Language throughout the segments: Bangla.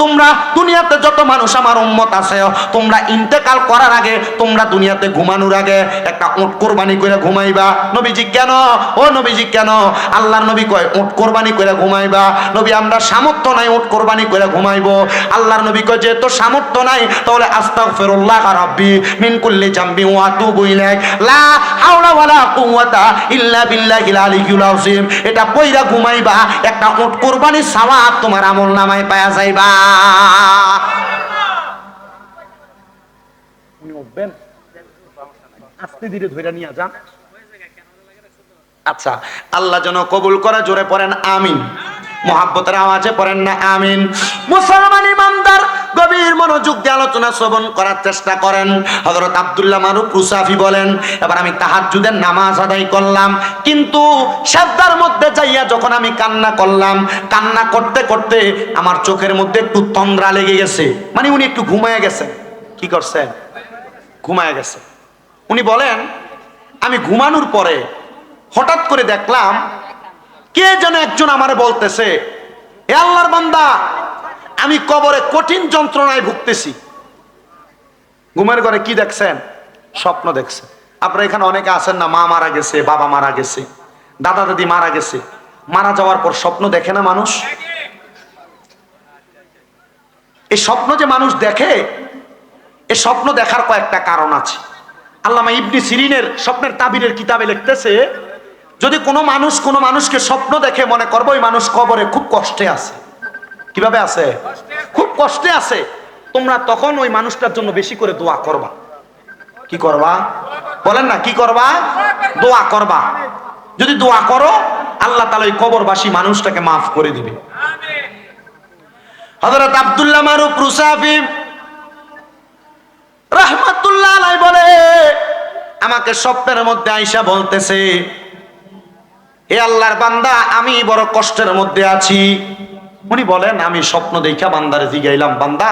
তোমরা দুনিয়াতে যত মানুষ আমার উম্মত আছে, তোমরা ইন্তেকাল করার আগে তোমরা দুনিয়াতে ঘুমানোর আগে একটা উট কোরবানি করে ঘুমাইবা। নবীজি কেন? ও নবীজি কেন? আল্লাহর নবী কয়, উট কোরবানি করে ঘুমাইবা। নবী, আমরা সামর্থ্য নাই উট কোরবানি করে ঘুমাইবো। আল্লাহর নবী কয়, যেহেতু সামর্থ্য নাই, তাহলে আস্তাগফিরুল্লাহ রাব্বি মিন কুল্লি জামবি ওয়া আতুবু ইলাইক। লা হাওলা ওয়ালা কুওয়াতা ইল্লা বিল্লাহিল আলিয়্যুল আযীম। এটা কইরা ঘুমাইবা, একটা উট কোরবানির সওয়াব তোমার আমল নামায় পায়া যাইবা। উনি উঠবেন আস্তে ধীরে ধরে নিয়ে যান। আচ্ছা আল্লাহ যেন কবুল করে, জোরে পড়েন আমিন। মোহাব্বতের আওয়াজে পড়েন না আমিন। মুসলমান ইমানদার গভীর মনোযোগ দিয়ে আলোচনা শ্রবণ করার চেষ্টা করেন। হযরত আব্দুল্লাহ মারুফ রুসাফি বলেন, এবার আমি তাহাজ্জুদের নামাজ আদায় করলাম, কিন্তু সাদ্দার মধ্যে যাইয়া যখন আমি কান্না করলাম, কান্না করতে করতে আমার চোখের মধ্যে একটু তন্দ্রা লেগে গেছে। মানে উনি একটু ঘুমায় গেছেন। কি করছেন? ঘুমায় গেছে। উনি বলেন, আমি ঘুমানোর পরে হঠাৎ করে দেখলাম, কে যেন একজন আমারে বলতেছে, এ আল্লাহর বান্দা আমি কবরে কঠিন যন্ত্রণায় ভুগতেছি। ঘুমের ঘরে কি দেখছেন? স্বপ্ন দেখছেন আপনারা এখানে অনেকে আছেন না, মা মারা গেছে, বাবা মারা গেছে, দাদা দাদি মারা গেছে। মারা যাওয়ার পর স্বপ্ন দেখে না মানুষ? এই স্বপ্ন যে মানুষ দেখে, এই স্বপ্ন দেখার কয়েকটা কারণ আছে। আল্লামা ইবনি সিরিনের স্বপ্নের তাবিরের কিতাবে লিখতেছে, যদি কোনো মানুষ কোনো মানুষকে স্বপ্ন দেখে মনে করব, ওই মানুষ কবরে খুব কষ্টে আছে। কীভাবে আছে? খুব কষ্টে আছে। তোমরা তখন ওই মানুষটার জন্য বেশি করে দোয়া করবা। কি করবা? বলেন না, কি করবা? দোয়া করবা। যদি দোয়া করো, আল্লাহ তালা ওই কবরবাসী মানুষটাকে মাফ করে দিবে। হযরত আব্দুল্লাহ মারুফ রুসাফি রহমাতুল্লাহ আলাই বলে, আমাকে স্বপ্নের মধ্যে আইসা বলতেছে, হে আল্লাহর বান্দা, আমি বড় কষ্টের মধ্যে আছি। উনি বলেন, আমি স্বপ্ন দেখা বান্দারে জিগাইলাম, বান্দা,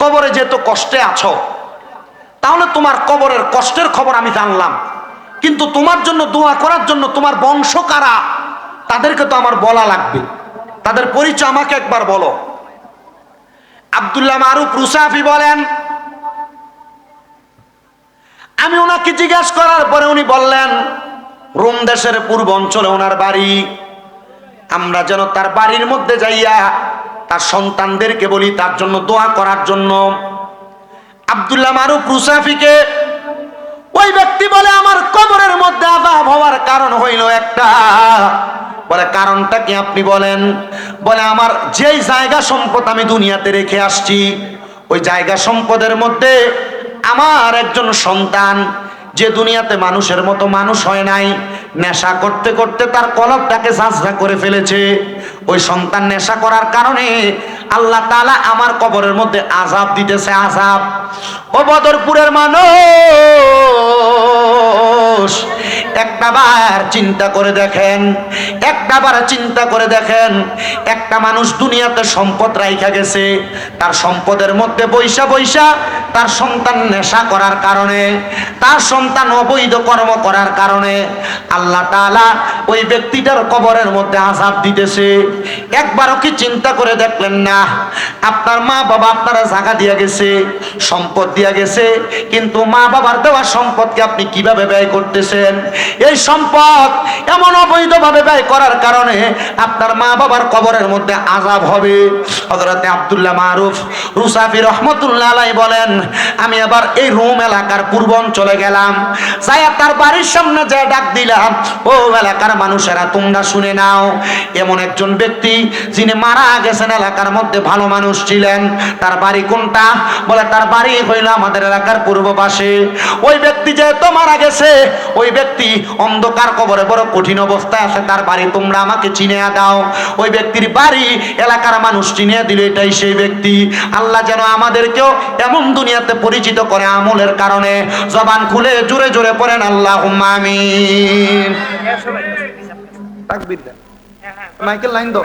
কবরে যেহেতু কষ্টে আছো, তাহলে তোমার কবরের কষ্টের খবর আমি জানলাম। কিন্তু তোমার জন্য দোয়া করার জন্য তোমার বংশ কারা? তাদেরকে তো আমার বলা লাগবে। তাদের পরিচয় আমাকে একবার বলো। আব্দুল্লাহ মারুফ রুসাফি বলেন, আমি ওনাকে জিজ্ঞাসা করার পরে উনি বললেন, রোম দেশের পূর্ব অঞ্চলে ওনার বাড়ি আমরা যেন তার বাড়ির মধ্যে যাইয়া তার সন্তানদেরকে বলি, তার জন্য দোয়া করার জন্য। আব্দুল্লাহ মারুফ রুসাফিকে ওই ব্যক্তি বলে, আমার কবরের মধ্যে আজাব হওয়ার কারণ হইল একটা। বলে, কারণটা কি আপনি বলেন? বলে, আমার যেই জায়গা সম্পদ আমি দুনিয়াতে রেখে আসছি, ওই জায়গা সম্পদের মধ্যে আমার একজন সন্তান, যে দুনিয়াতে মানুষের মতো মানুষ হয় নাই নেশা করতে করতে তার কলবটাকে ঝাঁঝরা করে ফেলেছে। ওই সন্তান নেশা করার কারণে আল্লাহ তাআলা আমার কবরের মধ্যে আজাব দিতেছে আজাব ও বদরপুরের মানুষ, একটা বার চিন্তা করে দেখেন, একটা বার চিন্তা করে দেখেন, একটা মানুষ দুনিয়াতে সম্পদ রাইখা গেছে, তার সম্পদের মধ্যে বৈশা বৈশা তার সন্তান নেশা করার কারণে, তার সন্তান অবৈধ কর্ম করার কারণে, আল্লাহ তাআলা ওই ব্যক্তিটার কবরের মধ্যে আজাব দিতেছে। একবারও কি চিন্তা করে দেখলেন না? আপনার মা বাবা আপনারা জায়গা দিয়া গেছে, সম্পদ দিয়া গেছে, কিন্তু মা বাবার দেওয়া সম্পদকে আপনি কীভাবে ব্যয় করতেছেন? এই সম্পদ এমন অবৈধভাবে ব্যয় করার কারণে আপনার মা বাবার কবরের মধ্যে আজাব হবে। হযরতে আব্দুল্লাহ মারুফ রুসাফি রহমতুল্লাহ আলাই বলেন, আমি আবার এই রুম এলাকার পূর্ব অঞ্চলে গেলাম। যাই তার বাড়ির সামনে যে ডাক দিলাম, ও এলাকার মানুষেরা, তোমরা শুনে নাও। এমন একজন ব্যক্তি, যিনি মারা গেছেন এলাকার মধ্যে ভালো মানুষ ছিলেন। তার বাড়ি কোনটা? বলে তার বাড়ি হইল আমাদের এলাকার পূর্ব পাশে ওই ব্যক্তি যেহেতু মারা গেছে ওই ব্যক্তি অন্ধকার কবরে বড় কঠিন অবস্থায় আছে। তার বাড়ি তোমরা আমাকে চিনে দাও। ওই ব্যক্তির বাড়ি এলাকার মানুষ চিনে দিল এটাই সেই ব্যক্তি। আল্লাহ যেন আমাদেরকেও এমন দুনিয়াতে পরিচিত করে আমলের কারণে। জবান খুলে জোরে জোরে পড়েন আল্লাহ আমিন। তাকবীর দেন। মাইকেল লাইন দাও।